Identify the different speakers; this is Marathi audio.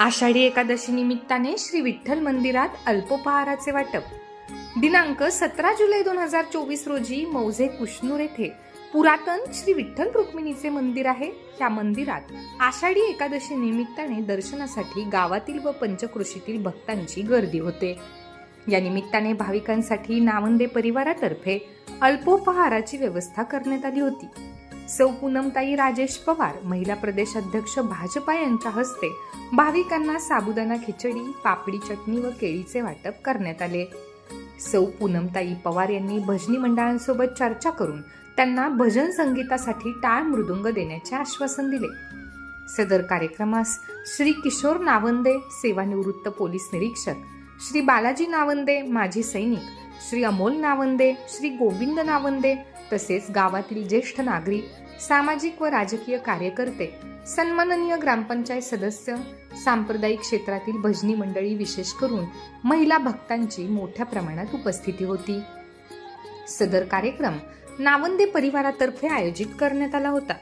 Speaker 1: आषाढी एकादशी निमित्ताने श्री विठ्ठल मंदिरात अल्पोपहाराचे वाटप. दिनांक सतरा जुलै दोन हजार चोवीस रोजी मौजे कुशनूर येथे पुरातन श्री विठ्ठल रुक्मिणीचे मंदिर आहे. त्या मंदिरात आषाढी एकादशी निमित्ताने दर्शनासाठी गावातील व पंचकृषीतील भक्तांची गर्दी होते. या निमित्ताने भाविकांसाठी नावंदे परिवारातर्फे अल्पोपहाराची व्यवस्था करण्यात आली होती. सौ पूनमताई राजेश पवार महिला प्रदेश अध्यक्ष भाजपा यांच्या हस्ते भाविकांना साबुदाणा खिचडी पापडी चटणी व केळीचे वाटप करण्यात आले. सौ पूनमताई पवार यांनी भजनी मंडळांसोबत चर्चा करून त्यांना भजन संगीतासाठी टाळ मृदुंग देण्याचे आश्वासन दिले. सदर कार्यक्रमास श्री किशोर नावंदे सेवानिवृत्त पोलीस निरीक्षक श्री बालाजी नावंदे माजी सैनिक श्री अमोल नावंदे श्री गोविंद नावंदे तसेच गावातील ज्येष्ठ नागरिक सामाजिक व राजकीय कार्यकर्ते सन्माननीय ग्रामपंचायत सदस्य सांप्रदायिक क्षेत्रातील भजनी मंडळी विशेष करून महिला भक्तांची मोठ्या प्रमाणात उपस्थिती होती. सदर कार्यक्रम नावंदे परिवारातर्फे आयोजित करण्यात आला होता.